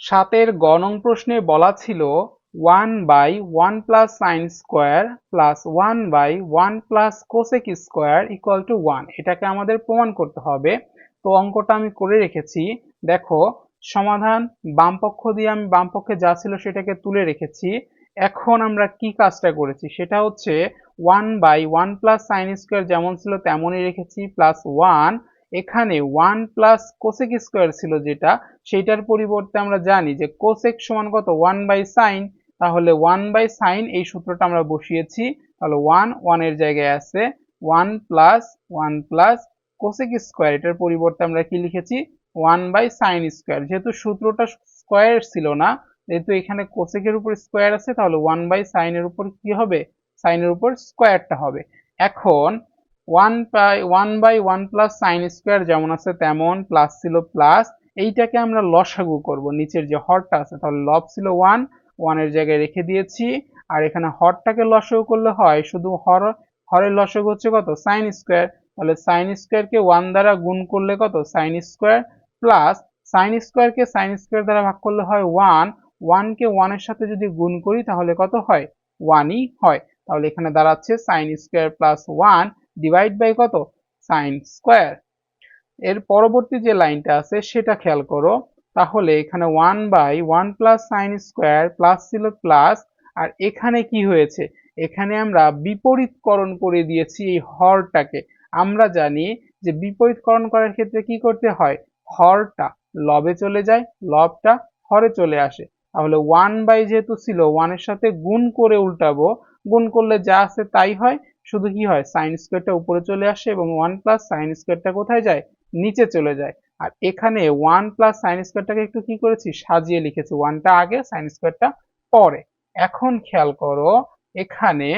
সাতের গ নং প্রশ্নে বলা ছিল one by one plus sine square plus one by one plus cosec square equal to one. এটাকে আমাদের প্রমাণ করতে হবে। তো অঙ্কটা আমি করে রেখেছি। দেখো, সমাধান বাম পক্ষ দিয়ে আমি বাম পক্ষে যা ছিল সেটাকে তুলে রেখেছি। এখন আমরা কি কাজটা করেছি? সেটা হচ্ছে one by one plus sine square যেমন ছিল তেমনই রেখেছি, প্লাস ওয়ান এখানে ওয়ান প্লাস কোসেক স্কোয়ার ছিল যেটা সেটার পরিবর্তে আমরা জানি যে কোসেক সমান কত? ওয়ান বাই সাইন তাহলে ওয়ান বাই সাইন এই সূত্রটা আমরা বসিয়েছি। তাহলে ওয়ান ওয়ানের জায়গায় আছে one plus one plus cosec square এটার পরিবর্তে আমরা কি লিখেছি? ওয়ান বাই সাইন স্কোয়ার যেহেতু সূত্রটা স্কোয়ার ছিল না, যেহেতু এখানে কোসেকের উপর স্কোয়ার আছে, তাহলে ওয়ান বাই সাইনের উপর কি হবে? সাইনের উপর স্কোয়ারটা হবে। এখন one by one by one plus sine square যেমন আছে তেমন প্লাস ছিল প্লাস এইটাকে আমরা লসাগু করব। নিচের যে হরটা আছে, তাহলে লব ছিল ওয়ান ওয়ানের জায়গায় রেখে দিয়েছি। আর এখানে হরটাকে লসাগু করলে হয়, শুধু হর, হরের লসাগু হচ্ছে কত? সাইন স্কোয়ার তাহলে সাইন স্কোয়ারকে ওয়ান দ্বারা গুণ করলে কত? সাইন স্কোয়ার প্লাস সাইন স্কোয়ারকে সাইন স্কোয়ার দ্বারা ভাগ করলে হয় ওয়ান ওয়ানকে ওয়ানের সাথে যদি গুণ করি, তাহলে কত হয়? ওয়ানই হয়। তাহলে এখানে দাঁড়াচ্ছে sine square plus one divide by কত? সাইন স্কোয়ার এর পরবর্তী যে লাইনটা আছে, সেটা খেয়াল করো। তাহলে এখানে one by one plus sine square plus ছিল প্লাস আর এখানে কি হয়েছে? এখানে আমরা বিপরীতকরণ করে দিয়েছি এই হরটাকে। আমরা জানি যে বিপরীতকরণ করার ক্ষেত্রে কি করতে হয়? হরটা লবে চলে যায়, লবটা হরে চলে আসে। তাহলে ওয়ান বাই যেহেতু ছিল ওয়ানের সাথে গুণ করে উল্টাবো। গুণ করলে যা আছে তাই হয় শুধু কি হয়? সাইন স্কোয়ারটা উপরে চলে আসে এবং ওয়ান প্লাস সাইন স্কোয়ারটা কোথায় যায়? নিচে চলে যায়। আর এখানে ওয়ান প্লাস সাইন স্কোয়ারটাকে একটু কি করেছি? সাজিয়ে লিখেছি। ওয়ানটা আগে সাইন স্কোয়ারটা পরে। এখন খেয়াল করো, এখানে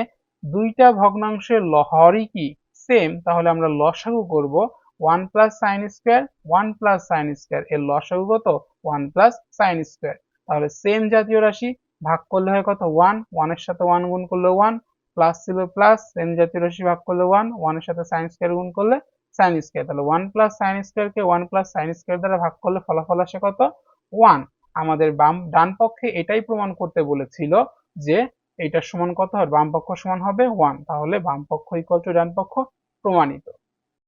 দুইটা ভগ্নাংশের লহরই কি? সেম তাহলে আমরা লসাগু করব one plus sine square one plus sine square এর লসাগু কত? ওয়ান প্লাস সাইন স্কোয়ার তাহলে সেম জাতীয় রাশি ভাগ করলে হয় কত? ওয়ান ওয়ানের সাথে ওয়ান গুণ করলে ওয়ান প্লাস ছিল প্লাস সেম জাতীয় রাশি ভাগ করলে ওয়ান ওয়ানের সাথে সাইন স্কোয়ার গুণ করলে সাইন স্কোয়ার তাহলে ওয়ান প্লাস সাইন স্কোয়ারকে ওয়ান প্লাস সাইন স্কোয়ার দ্বারা ভাগ করলে ফলাফল আসে কত? ওয়ান আমাদের বাম, ডান পক্ষে এটাই প্রমাণ করতে বলেছিল যে এইটার সমান কত হবে? বাম পক্ষ সমান হবে ওয়ান তাহলে বাম পক্ষ ইকুয়াল টু ডান পক্ষ প্রমাণিত।